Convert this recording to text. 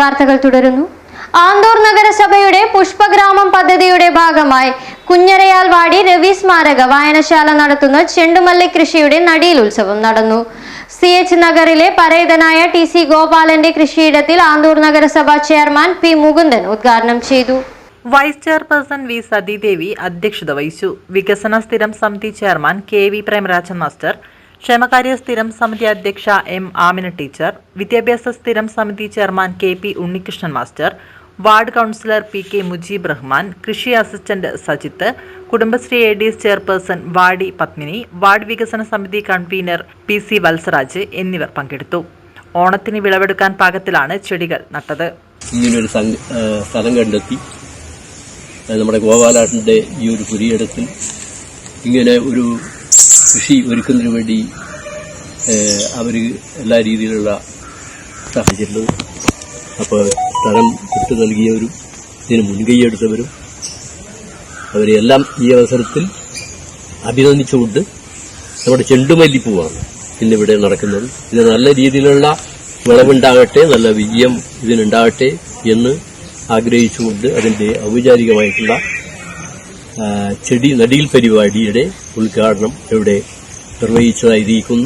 വാർത്തകൾ തുടരുന്നു. ആന്തൂർ നഗരസഭയുടെ പുഷ്പഗ്രാമം പദ്ധതിയുടെ ഭാഗമായി കുഞ്ഞരയാൽവാടി രവി സ്മാരക വായനശാല നടത്തുന്ന ചെണ്ടുമല്ലി കൃഷിയുടെ നടീൽ ഉത്സവം നടന്നു. സി എച്ച് നഗറിലെ പരേതനായ ടി സി ഗോപാലന്റെ കൃഷിയിടത്തിൽ ആന്തൂർ നഗരസഭ ചെയർമാൻ പി മുകുന്ദൻ ഉദ്ഘാടനം ചെയ്തു. വൈസ് ചെയർപേഴ്സൺ വി സതീദേവി അധ്യക്ഷത വഹിച്ചു. വികസന സ്ഥിരം സമിതി chairman K V Premarajan master ക്ഷേമകാര്യ സ്ഥിരം സമിതി അധ്യക്ഷ എം ആമിന ടീച്ചർ വിദ്യാഭ്യാസ സ്ഥിരം സമിതി chairman K P Unnikrishnan master ward councillor P K Mujeeb Rahman കൃഷി assistant Sajith Kudumbashree A D S chairperson വാടി പത്മിനി വാർഡ് വികസന സമിതി കൺവീനർ പി സി വത്സരാജ് എന്നിവർ പങ്കെടുത്തു. ഓണത്തിന് വിളവെടുക്കാൻ പാകത്തിലാണ് ചെടികൾ നട്ടത്. ഇങ്ങനൊരു സ്ഥലം കണ്ടെത്തി. നമ്മുടെ ഗോപാലാട്ടന്റെ ഈ ഒരു പുരിയിടത്തിൽ ഇങ്ങനെ ഒരു കൃഷി ഒരുക്കുന്നതിന് വേണ്ടി അവർ എല്ലാ രീതിയിലുള്ള സാഹചര്യങ്ങളും അപ്പോൾ സ്ഥലം വിട്ടു നൽകിയവരും ഇതിന് മുൻകൈയെടുത്തവരും അവരെല്ലാം ഈ അവസരത്തിൽ അഭിനന്ദിച്ചുകൊണ്ട് നമ്മുടെ ചെണ്ടുമല്ലിപ്പൂവാണ് ഇന്നിവിടെ നടക്കുന്നത്. ഇത് നല്ല രീതിയിലുള്ള വിളവുണ്ടാകട്ടെ നല്ല വിജയം ഇതിനുണ്ടാകട്ടെ എന്ന് ആഗ്രഹിച്ചുകൊണ്ട് അതിന്റെ ഔപചാരികമായിട്ടുള്ള ചെടി നടീൽ പരിപാടിയുടെ ഉദ്ഘാടനം ഇവിടെ നിർവഹിച്ചതായിരിക്കുന്നു.